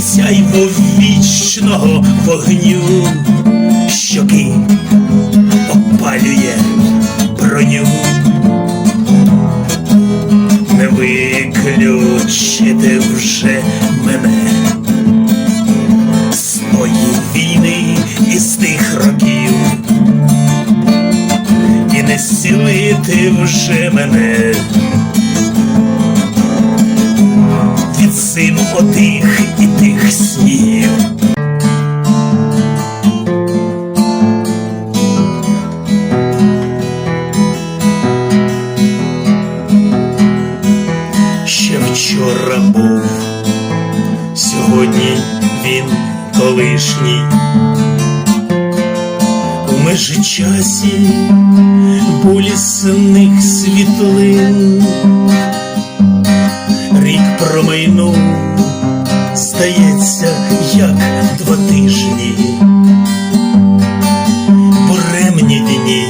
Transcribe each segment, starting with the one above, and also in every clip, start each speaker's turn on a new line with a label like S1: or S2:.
S1: сяйво вічного вогню, щоки опалює броню. Не виключити вже мене з тої війни із тих років, і не зцілити вже мене від сину отих вчора був, сьогодні він колишній. У межичасі болісних світлин рік промайнув, стається, як два тижні, буремні дні,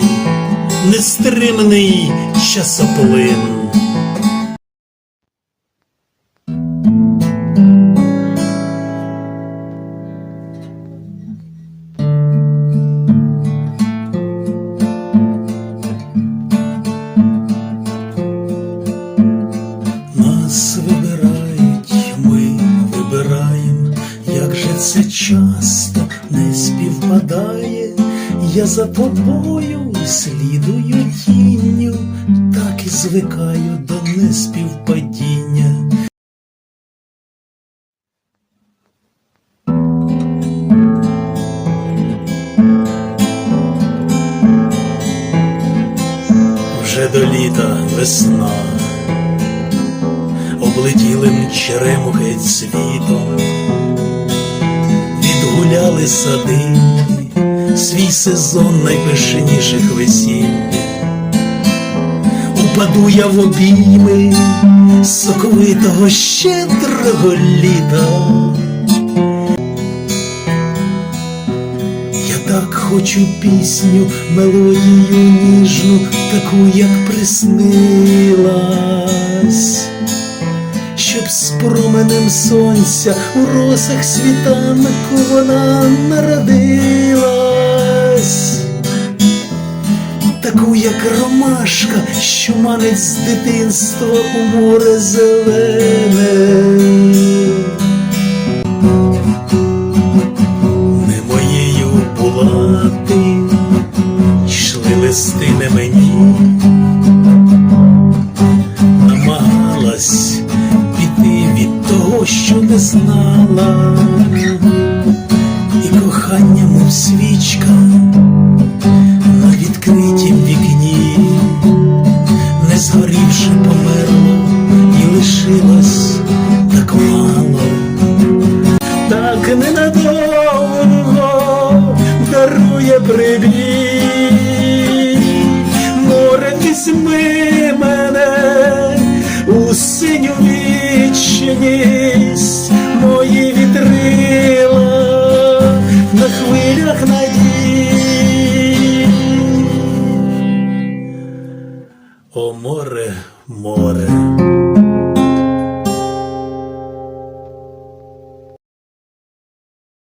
S1: нестримний часоплин. Це часто не співпадає. Я за тобою слідую тінню, так і звикаю до неспівпадіння. Вже до літа весна облетілим черемухи світом, відгуляли сади свій сезон найпишніших весіль. Упаду я в обійми соковитого щедрого літа. Я так хочу пісню, мелодію ніжну, таку, як приснилась з променем сонця у росах світанку вона народилась, таку, як ромашка, що манить з дитинства у море зелене. Того, що не знала, і кохання, мов свічка на відкритім вікні, не згорівши померло і лишилось так мало, так ненадовго дарує прибій, море візьми мене у синю мої вітрила на хвилях надій. О море, море.